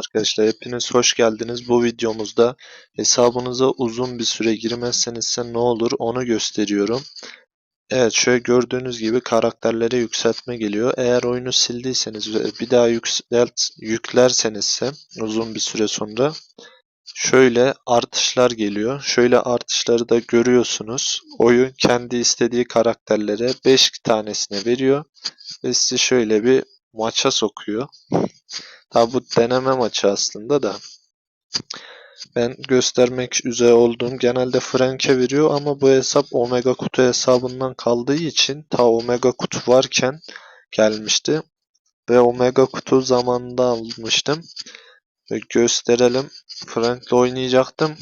Arkadaşlar hepiniz hoş geldiniz. Bu videomuzda hesabınıza uzun bir süre girmezsenizse ne olur onu gösteriyorum. Evet şöyle gördüğünüz gibi karakterlere yükseltme geliyor. Eğer oyunu sildiyseniz ve bir daha yükselt, yüklersenizse uzun bir süre sonra şöyle artışlar geliyor. Şöyle artışları da görüyorsunuz. Oyun kendi istediği karakterlere 5 tanesine veriyor ve sizi şöyle bir maça sokuyor. Tabi bu deneme maçı aslında da. Ben göstermek üzere olduğum genelde Frank'e veriyor ama bu hesap Omega kutu hesabından kaldığı için ta Omega kutu varken gelmişti. Ve Omega kutu zamanında almıştım. Ve gösterelim. Frank'le oynayacaktım.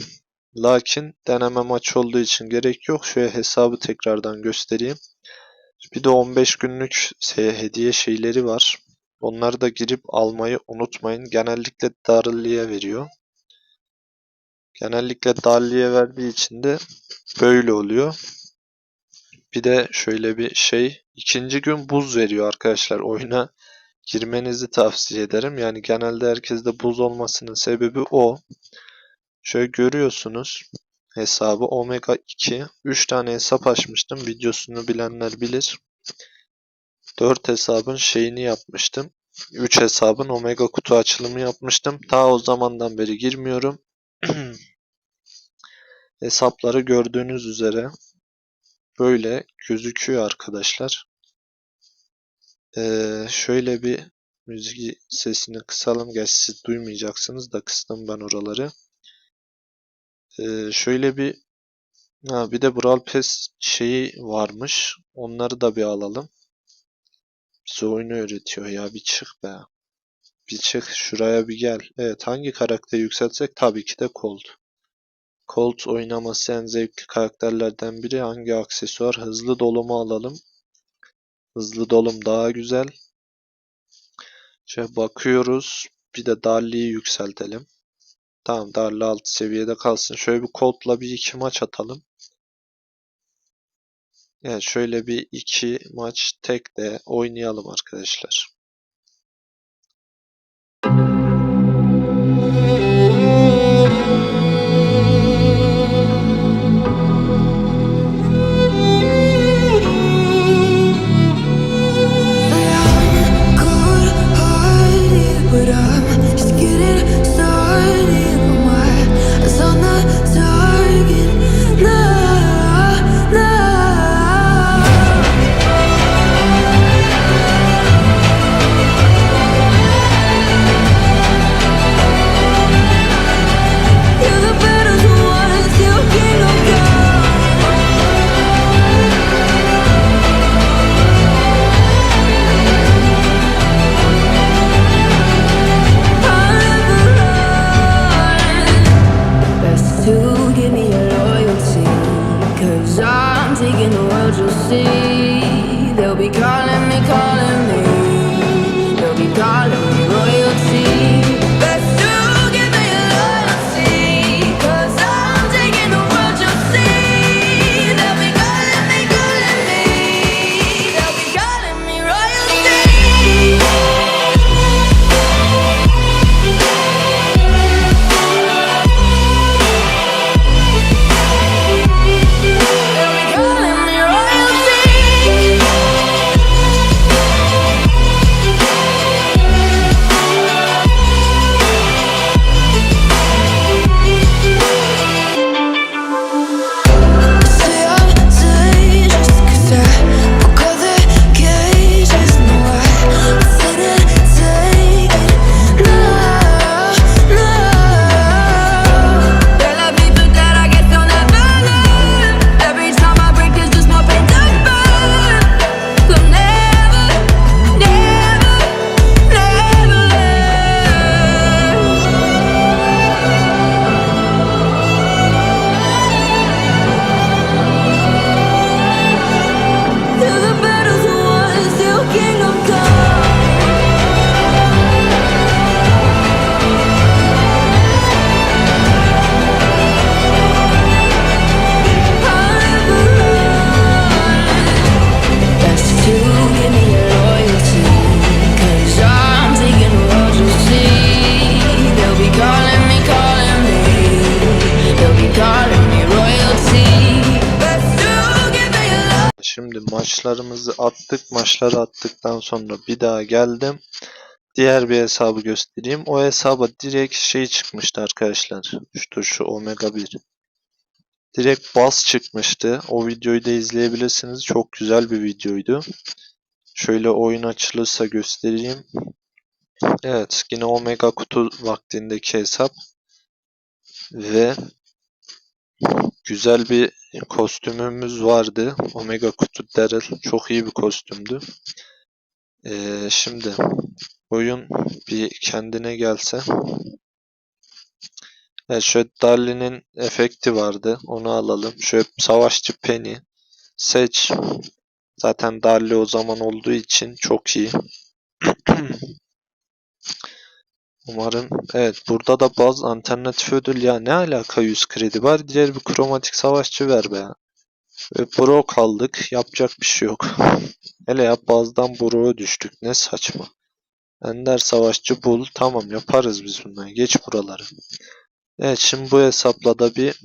Lakin deneme maçı olduğu için gerek yok. Şöyle hesabı tekrardan göstereyim. Bir de 15 günlük hediye şeyleri var. Onları da girip almayı unutmayın. Genellikle Darli'ye veriyor. Genellikle Darli'ye verdiği için de böyle oluyor. Bir de şöyle bir şey. ikinci gün buz veriyor arkadaşlar. Oyuna girmenizi tavsiye ederim. Yani genelde herkeste buz olmasının sebebi o. Şöyle görüyorsunuz hesabı Omega 2. 3 tane hesap açmıştım. Videosunu bilenler bilir. 4 hesabın şeyini yapmıştım. 3 hesabın Omega kutu açılımı yapmıştım. Ta o zamandan beri girmiyorum. Hesapları gördüğünüz üzere böyle gözüküyor arkadaşlar. Ee, şöyle bir müzik sesini kısalım. Gerçi siz duymayacaksınız da kıstım ben oraları. Ee, şöyle bir ha, bir de Brawl Pass şeyi varmış. Onları da bir alalım. Bize oyunu öğretiyor ya bir çık be. Bir çık şuraya bir gel. Evet hangi karakteri yükseltsek tabii ki de Colt. Colt oynaması en zevkli karakterlerden biri. Hangi aksesuar? Hızlı dolumu alalım. Hızlı dolum daha güzel. Şöyle bakıyoruz. Bir de Darli'yi yükseltelim. Tamam Darli alt seviyede kalsın. Şöyle bir Colt'la bir iki maç atalım. Yani şöyle bir iki maç tek de oynayalım arkadaşlar. I'm taking the world, you'll see. They'll be calling maçlarımızı attık. Maçları attıktan sonra bir daha geldim. Diğer bir hesabı göstereyim. O hesaba direkt şey çıkmıştı arkadaşlar. Şu şu Omega 1. Direkt bas çıkmıştı. O videoyu da izleyebilirsiniz. Çok güzel bir videoydu. Şöyle oyun açılırsa göstereyim. Evet, yine Omega kutu vaktindeki hesap. Ve güzel bir kostümümüz vardı. Omega kutu Daryl. Çok iyi bir kostümdü. Ee, şimdi oyun bir kendine gelse. Evet, şöyle Darlin'in efekti vardı. Onu alalım. Şöyle savaşçı Penny. Seç. Zaten Darli o zaman olduğu için çok iyi. Umarım. Evet burada da bazı alternatif ödül ya ne alaka 100 kredi var. Diğer bir kromatik savaşçı ver be. Ve Bro kaldık. Yapacak bir şey yok. Hele ya bazdan Bro'ya düştük. Ne saçma. Ender savaşçı bul. Tamam yaparız biz bunları. Geç buraları. Evet şimdi bu hesapla da bir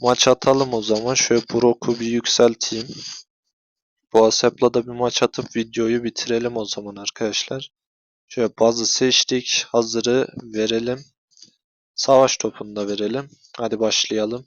maç atalım o zaman. Şöyle Brock'u bir yükselteyim. Bu hesapla da bir maç atıp videoyu bitirelim o zaman arkadaşlar. Şöyle bazı seçtik. Hazırı verelim. Savaş topunu da verelim. Hadi başlayalım.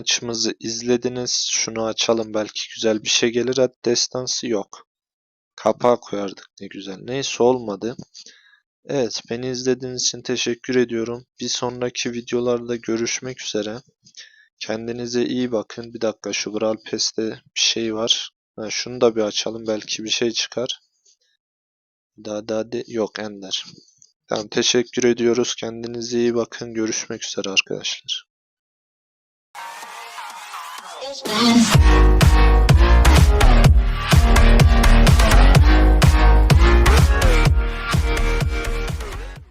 Maçımızı izlediniz. Şunu açalım belki güzel bir şey gelir. Hadi destansı yok. Kapağı koyardık ne güzel. Neyse olmadı. Evet beni izlediğiniz için teşekkür ediyorum. Bir sonraki videolarda görüşmek üzere. Kendinize iyi bakın. Bir dakika şu Brawl Pass'te bir şey var. Ha, şunu da bir açalım belki bir şey çıkar. Daha daha de yok Ender. Tamam teşekkür ediyoruz. Kendinize iyi bakın. Görüşmek üzere arkadaşlar. Bye.